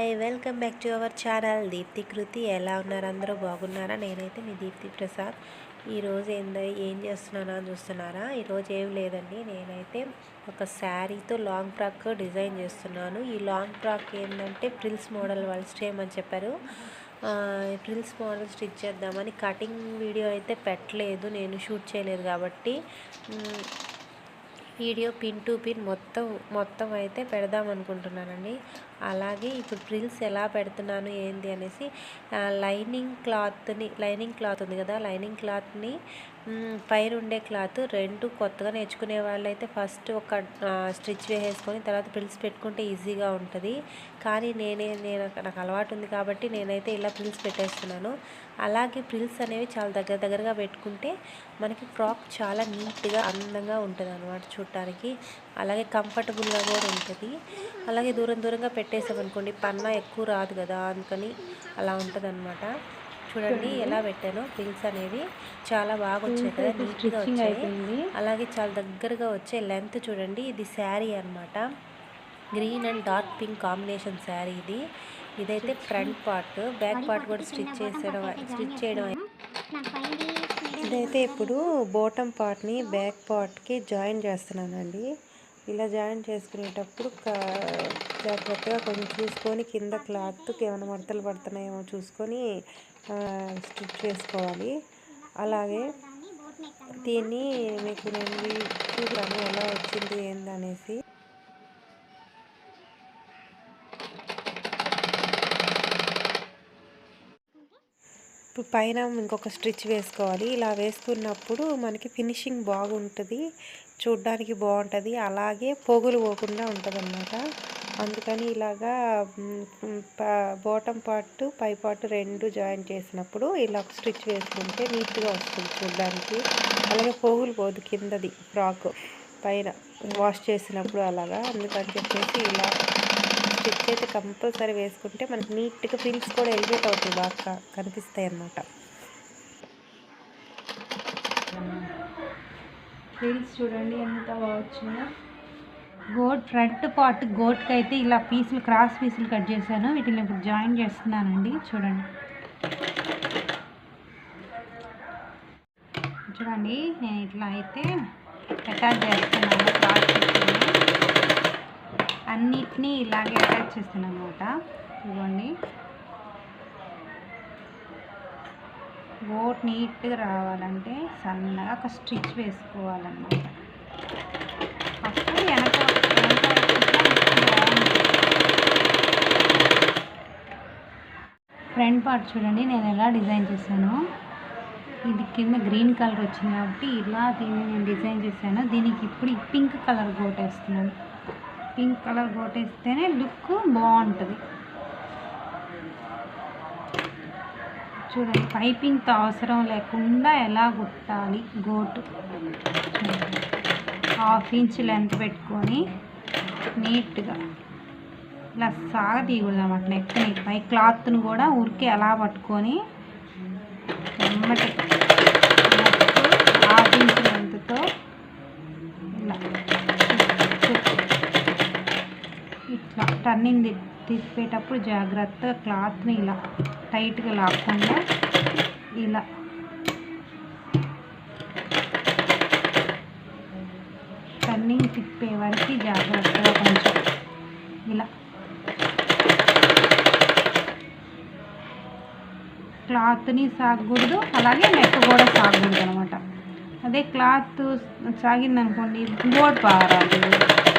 Hi welcome back to our channel. Deepti Kriti ఎలా ఉన్నారు? అందరూ బాగున్నారా? నేనైతే మీ దీప్తి ప్రసాద్. ఈరోజు ఏందో ఏం చేస్తున్నానా అని చూస్తున్నారా ఈరోజు ఏం లేదండి. నేనైతే ఒక శారీతో లాంగ్ ఫ్రాక్ డిజైన్ చేస్తున్నాను. ఈ లాంగ్ ఫ్రాక్ ఏంటంటే ప్రిల్స్ మోడల్ వాళ్ళు అని చెప్పారు. ప్రిల్స్ మోడల్ స్టిచ్ చేద్దామని కటింగ్ వీడియో అయితే పెట్టలేదు. నేను షూట్ చేయలేదు కాబట్టి వీడియో పిన్ టు పిన్ మొత్తం మొత్తం అయితే పెడదాం అనుకుంటున్నానండి. అలాగే ఇప్పుడు ప్రిల్స్ ఎలా పెడుతున్నాను ఏంది అనేసి లైనింగ్ క్లాత్ని లైనింగ్ క్లాత్ ఉంది కదా లైనింగ్ క్లాత్ని పైన ఉండే క్లాత్ రెండు కొత్తగా నేర్చుకునే వాళ్ళైతే ఫస్ట్ ఒక స్టిచ్ వేసేసుకొని తర్వాత ప్రిల్స్ పెట్టుకుంటే ఈజీగా ఉంటుంది. కానీ నేనే నేను నాకు అలవాటు ఉంది కాబట్టి నేనైతే ఇలా ప్రిల్స్ పెట్టేస్తున్నాను. అలాగే ప్రిల్స్ అనేవి చాలా దగ్గర దగ్గరగా పెట్టుకుంటే మనకి ఫ్రాక్ చాలా నీట్గా అందంగా ఉంటుంది అనమాట చూడటానికి అలాగే కంఫర్టబుల్గా కూడా ఉంటుంది. అలాగే దూరం దూరంగా పెట్టేసామనుకోండి పన్నా ఎక్కువ రాదు కదా అందుకని అలా ఉంటుంది చూడండి ఎలా పెట్టానో ప్రిల్స్ అనేవి చాలా బాగా వచ్చాయి కదా నీట్గా వచ్చాయి. అలాగే చాలా దగ్గరగా వచ్చే లెంత్ చూడండి ఇది శారీ అన్నమాట. Green and dark pink combination sari ఇది. ఇదైతే ఫ్రంట్ పార్ట్ బ్యాక్ పార్ట్ కూడా స్టిచ్ చేసడం స్టిచ్ చేయడం ఇదైతే ఇప్పుడు బాటమ్ పార్ట్ని బ్యాక్ పార్ట్కి జాయిన్ చేస్తున్నానండి. ఇలా జాయిన్ చేసుకునేటప్పుడు జాగ్రత్తగా కొంచెం చూసుకొని కింద క్లాత్కి ఏమైనా మడతలు పడుతున్నాయేమో చూసుకొని స్టిచ్ చేసుకోవాలి. అలాగే దీన్ని మీకు నేను ఈ- ఎలా వచ్చింది ఏందనేసి. ఇప్పుడు పైన ఇంకొక స్టిచ్ వేసుకోవాలి. ఇలా వేసుకున్నప్పుడు మనకి ఫినిషింగ్ బాగుంటుంది. చూడ్డానికి బాగుంటుంది. అలాగే పొగులు పోకుండా ఉంటుంది అందుకని ఇలాగా బాటమ్ పార్ట్ పై పార్ట్ రెండు జాయిన్ చేసినప్పుడు ఇలా స్టిచ్ వేసుకుంటే నీట్గా వస్తుంది చూడ్డానికి. అలాగే పోగులు పోదు కిందది ఫ్రాక్ పైన. వాష్ చేసినప్పుడు అలాగా. అందుకని చెప్పేసి ఇలా స్టిచ్ అయితే కంపల్సరీ వేసుకుంటే మనకి నీట్గా ఫీల్స్ కూడా ఎలివేట్ అవుతాయి బాగా కనిపిస్తాయి అన్నమాట. ఫ్రిల్స్ చూడండి ఎంత బాగా వచ్చిందో. గోట్ ఫ్రంట్ పార్ట్ గోట్కి అయితే ఇలా పీసులు క్రాస్ పీసులు కట్ చేశాను. వీటిని ఇప్పుడు జాయిన్ చేస్తున్నానండి. చూడండి. చూడండి నేను ఇట్లా అయితే అటాచ్ చేస్తున్నాను. క్రాస్ పీసులు. అన్నిటినీ ఇలాగే అటాచ్ చేస్తున్నాను అనమాట ఇదిగోండి. బోట్ నీట్గా రావాలంటే సన్నగా ఒక స్టిచ్ వేసుకోవాలన్నమాట. ఫస్ట్ వెనక ఫ్రంట్ పార్ట్ చూడండి నేను ఎలా డిజైన్ చేశాను. ఇది కింద గ్రీన్ కలర్ వచ్చింది కాబట్టి ఇలా దీన్ని నేను డిజైన్ చేశాను. దీనికి ఇప్పుడు పింక్ కలర్ గోట్ వేస్తున్నాను. పింక్ కలర్ కొట్టేస్తేనే వేస్తేనే లుక్ బాగుంటుంది. చూడండి పైపింగ్తో అవసరం లేకుండా ఎలా కుట్టాలి గోటు. హాఫ్ ఇంచ్ లెంత్ పెట్టుకొని నీట్గా. ఇలా సాగ తీయకూడదు అన్నమాట నెక్ని పై క్లాత్ను కూడా ఉరికి ఎలా పట్టుకొని వెమ్మటి టర్నింగ్ తిప్పేటప్పుడు జాగ్రత్తగా క్లాత్ని ఇలా టైట్గా లాక్కుండా ఇలా. టర్నింగ్ తిప్పే వరకు జాగ్రత్తగా కొంచెం ఇలా. క్లాత్ని సాగకూడదు అలాగే నెక్ కూడా సాగకూడదు అనమాట అదే క్లాత్ సాగిందనుకోండి బోర్డ్ బాగా రాదు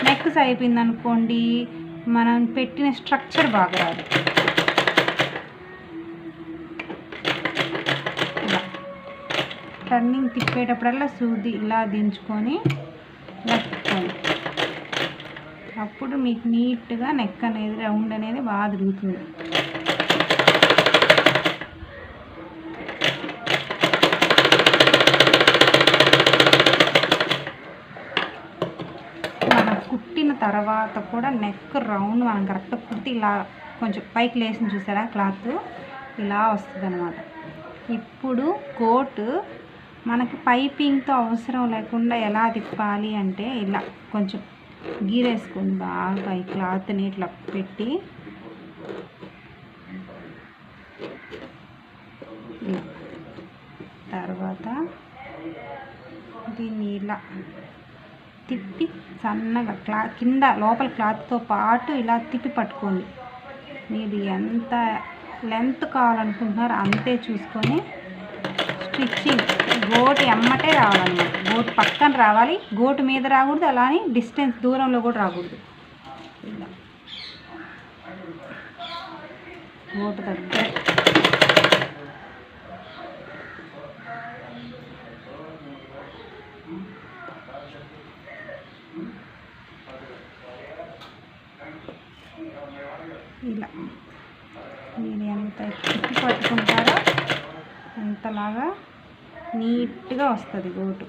నెక్ సాగిపోయింది అనుకోండి మనం పెట్టిన స్ట్రక్చర్ బాగా రాదు ఇలా. టర్నింగ్ తిప్పేటప్పుడల్లా సూది ఇలా దించుకొని ఇలా అప్పుడు మీకు నీట్గా నెక్ అనేది రౌండ్ అనేది బాగా తిరుగుతుంది. కుట్టిన తర్వాత కూడా నెక్ రౌండ్ మనం కరెక్ట్ కుట్టి ఇలా కొంచెం పైకి లేసిన చూసారా? క్లాత్ ఇలా వస్తుంది అనమాట ఇప్పుడు కోటు మనకి పైపింగ్తో అవసరం లేకుండా ఎలా తిప్పాలి అంటే ఇలా కొంచెం గీరేసుకుంది బాగా ఈ క్లాత్ని ఇట్లా పెట్టి ఇలా తర్వాత దీన్ని ఇలా తిప్పి సన్నగా క్లా కింద లోపల క్లాత్తో పాటు ఇలా తిప్పి పట్టుకోండి. మీరు ఎంత లెంత్ కావాలనుకుంటున్నారో అంతే చూసుకొని స్టిచ్చింగ్. గోటు ఎమ్మటే రావాలన్నమాట. గోటు పక్కన రావాలి. గోటు మీద రాకూడదు అలానే డిస్టెన్స్ దూరంలో కూడా రాకూడదు. గోటు దగ్గర ఇలా మీరు ఎంత తిప్పి పట్టుకుంటారో అంతలాగా నీట్గా వస్తుంది గోటు.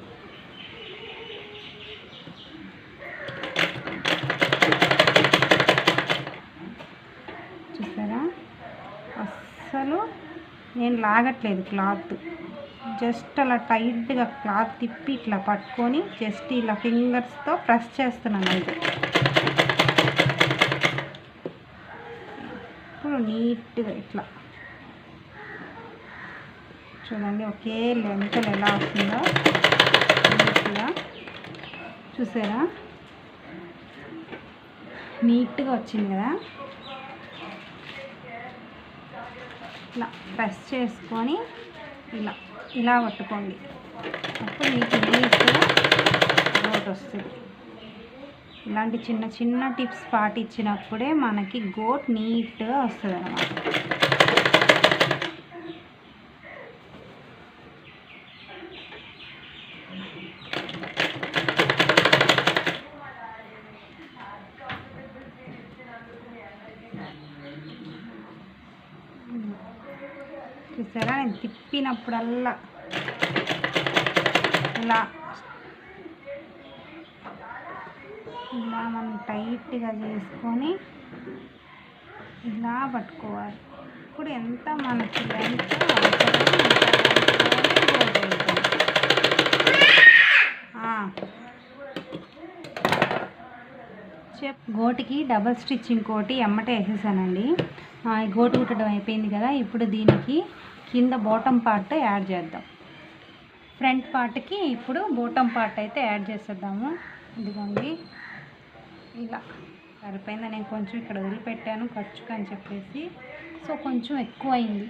చూసారా? అస్సలు నేను లాగట్లేదు క్లాత్. జస్ట్ అలా టైట్గా క్లాత్ తిప్పి ఇట్లా పట్టుకొని జస్ట్ ఇలా ఫింగర్స్తో ప్రెస్ చేస్తున్నాను అయితే నీట్గా ఇట్లా. చూడండి ఒకే లెంతలు ఎలా వస్తుందో. నీట్గా. చూసారా? నీట్గా వచ్చింది కదా? ఇలా ప్రెస్ చేసుకొని ఇలా ఇలా పట్టుకోండి అప్పుడు మీకు నీట్గా రోట్ వస్తుంది. ఇలాంటి చిన్న చిన్న టిప్స్ పాటించినప్పుడే మనకి గోట్ నీట్గా వస్తుంది అన్నమాట చూసారా? నేను తిప్పినప్పుడల్లా ఇలా ఇలా మనం టైట్గా చేసుకొని ఇలా పట్టుకోవాలి. ఇప్పుడు ఎంత మనకి లెంత్ చెప్ గోటికి డబల్ స్టిచ్చింగ్ కోటి ఎమ్మటే వేసేసానండి. గోటు కుట్టడం అయిపోయింది కదా ఇప్పుడు దీనికి కింద బాటమ్ పార్ట్ యాడ్ చేద్దాం. ఫ్రంట్ పార్ట్కి ఇప్పుడు బాటమ్ పార్ట్ అయితే యాడ్ చేసేద్దాము. ఇదిగోండి. ఇలా సరిపోయింది? నేను కొంచెం ఇక్కడ వదిలిపెట్టాను ఖర్చుకు అని చెప్పేసి. సో కొంచెం ఎక్కువ అయింది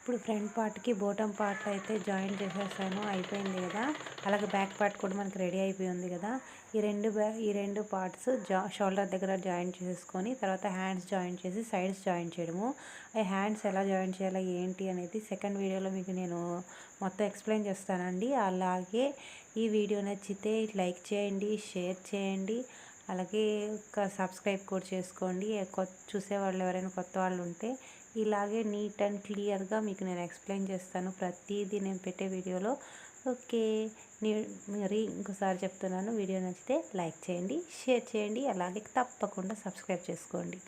ఇప్పుడు ఫ్రంట్ పార్ట్కి బోటం పార్ట్ అయితే జాయిన్ చేసేసాను అయిపోయింది కదా. అలాగే బ్యాక్ పార్ట్ కూడా మనకి రెడీ అయిపోయింది కదా. ఈ రెండు బ్యా ఈ రెండు పార్ట్స్ జా షోల్డర్ దగ్గర జాయిన్ చేసుకొని తర్వాత హ్యాండ్స్ జాయిన్ చేసి సైడ్స్ జాయిన్ చేయడము. ఈ హ్యాండ్స్ ఎలా జాయిన్ చేయాలి ఏంటి అనేది సెకండ్ వీడియోలో మీకు నేను మొత్తం ఎక్స్ప్లెయిన్ చేస్తానండి. అలాగే ఈ వీడియో నచ్చితే లైక్ చేయండి షేర్ చేయండి. అలాగే ఒక సబ్స్క్రైబ్ కూడా చేసుకోండి. కొత్త చూసేవాళ్ళు ఎవరైనా కొత్త వాళ్ళు ఉంటే ఇలాగే నీట్ అండ్ క్లియర్గా మీకు నేను ఎక్స్ప్లెయిన్ చేస్తాను ప్రతిదీ నేను పెట్టే వీడియోలో. ఓకే. మరి ఇంకోసారి చెప్తున్నాను. వీడియో నచ్చితే లైక్ చేయండి షేర్ చేయండి అలాగే తప్పకుండా సబ్స్క్రైబ్ చేసుకోండి.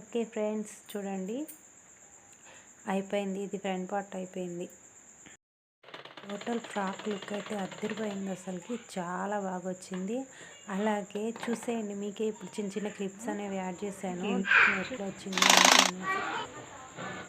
ఓకే ఫ్రెండ్స్ చూడండి. అయిపోయింది. ఇది ఫ్రంట్ పార్ట్ అయిపోయింది. టోటల్ ఫ్రాక్ లుక్ అయితే అద్దరిపోయింది అసలుకి చాలా బాగా వచ్చింది అలాగే చూసేయండి మీకే ఇప్పుడు చిన్న చిన్న క్లిప్స్ అనేవి యాడ్ చేశాను. ఎట్లా వచ్చింది.